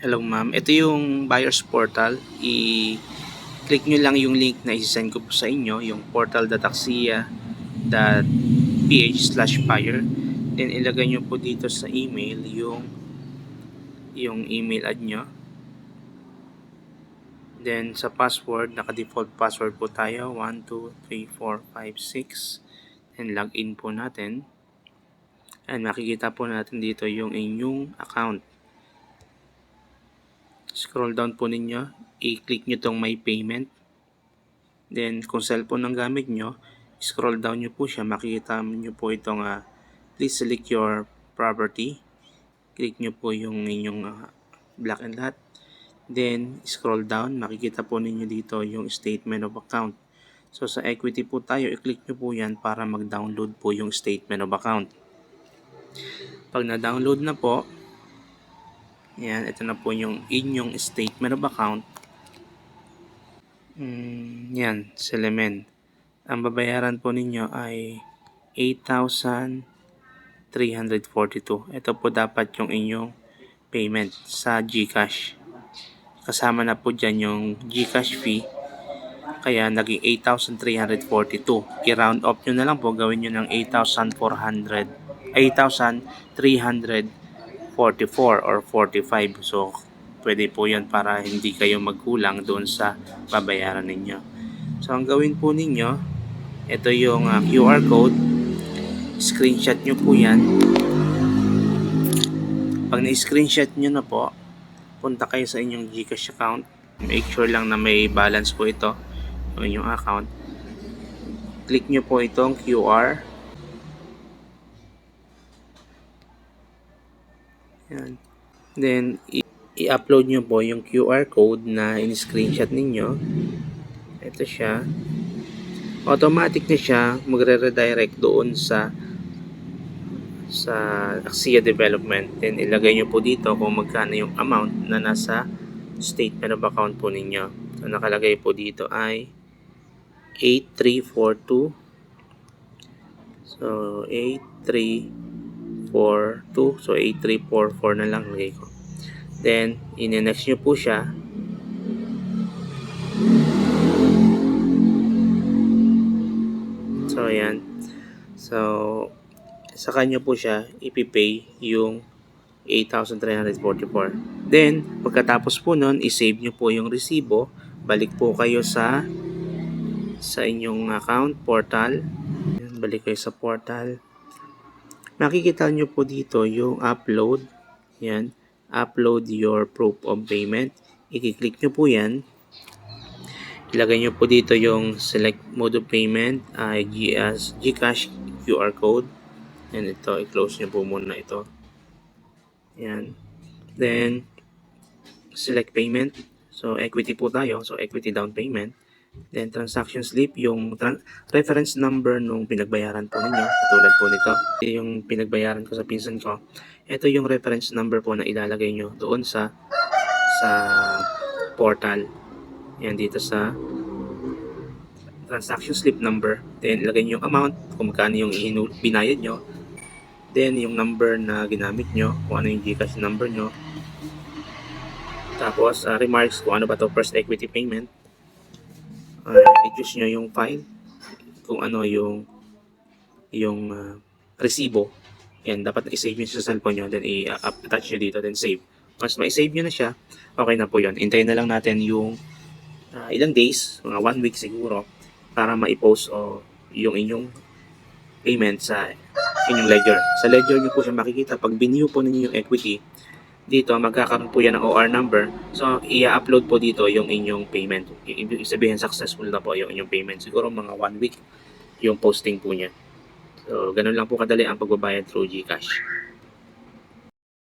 Hello ma'am. Ito yung buyer's portal. I-click nyo lang yung link na isi-send ko po sa inyo, yung portal.axia.ph slash buyer. Then ilagay nyo po dito sa email yung yung email ad nyo. Then sa password, naka-default password po tayo. 1, 2, 3, 4, 5, 6. Then login po natin. And makikita po natin dito yung inyong account scroll down po ninyo, i-click nyo tong my payment. Then, kung cellphone ang gamit nyo, scroll down nyo po siya, makikita nyo po itong uh, please select your property. Click nyo po yung inyong uh, black and lot. Then, scroll down, makikita po ninyo dito yung statement of account. So, sa equity po tayo, i-click nyo po yan para mag-download po yung statement of account. Pag na-download na po, yan, ito na po yung inyong statement of account. Mm, yan, Selemen. Ang babayaran po ninyo ay 8,342. Ito po dapat yung inyong payment sa GCash. Kasama na po dyan yung GCash fee. Kaya naging 8,342. I-round off nyo na lang po. Gawin nyo ng 8,400. 8,300 44 or 45. So, pwede po yan para hindi kayo magkulang doon sa babayaran ninyo. So, ang gawin po ninyo, ito yung uh, QR code. Screenshot nyo po yan. Pag na-screenshot nyo na po, punta kayo sa inyong Gcash account. Make sure lang na may balance po ito yung inyong account. Click nyo po itong QR Yan. Then, i-upload nyo po yung QR code na in-screenshot ninyo. Ito siya. Automatic na siya magre-redirect doon sa sa Axia Development. Then, ilagay nyo po dito kung magkano yung amount na nasa statement of account po ninyo. So, nakalagay po dito ay 8342 So, 83 4, 2. So, 8344 na lang lagay ko. Then, in-next nyo po siya. So, ayan. So, sa kanya po siya, ipipay yung 8,344. Then, pagkatapos po nun, isave nyo po yung resibo. Balik po kayo sa sa inyong account portal. Balik kayo sa portal Makikita nyo po dito yung upload. Yan. Upload your proof of payment. I-click nyo po yan. Ilagay nyo po dito yung select mode of payment. Uh, as Gcash QR code. And ito, i-close nyo po muna ito. Yan. Then, select payment. So, equity po tayo. So, equity down payment. Then transaction slip, yung reference number nung pinagbayaran po ninyo, katulad po nito. Yung pinagbayaran ko sa pinsan ko. Ito yung reference number po na ilalagay nyo doon sa sa portal. Yan dito sa transaction slip number. Then ilagay nyo yung amount, kung magkano yung binayad nyo. Then yung number na ginamit nyo, kung ano yung Gcash number nyo. Tapos uh, remarks kung ano ba to first equity payment uh, i-choose nyo yung file kung ano yung yung uh, resibo. Yan dapat i-save nyo sa cellphone nyo then i-attach nyo dito then save. Once ma-save nyo na siya okay na po yun. Hintayin na lang natin yung uh, ilang days mga one week siguro para ma-post o yung inyong payment sa inyong ledger. Sa ledger nyo po siya makikita. Pag binew po ninyo yung equity dito magkakaroon po yan ng OR number. So, i-upload po dito yung inyong payment. Ibig sabihin successful na po yung inyong payment. Siguro mga one week yung posting po niya. So, ganun lang po kadali ang pagbabayad through GCash.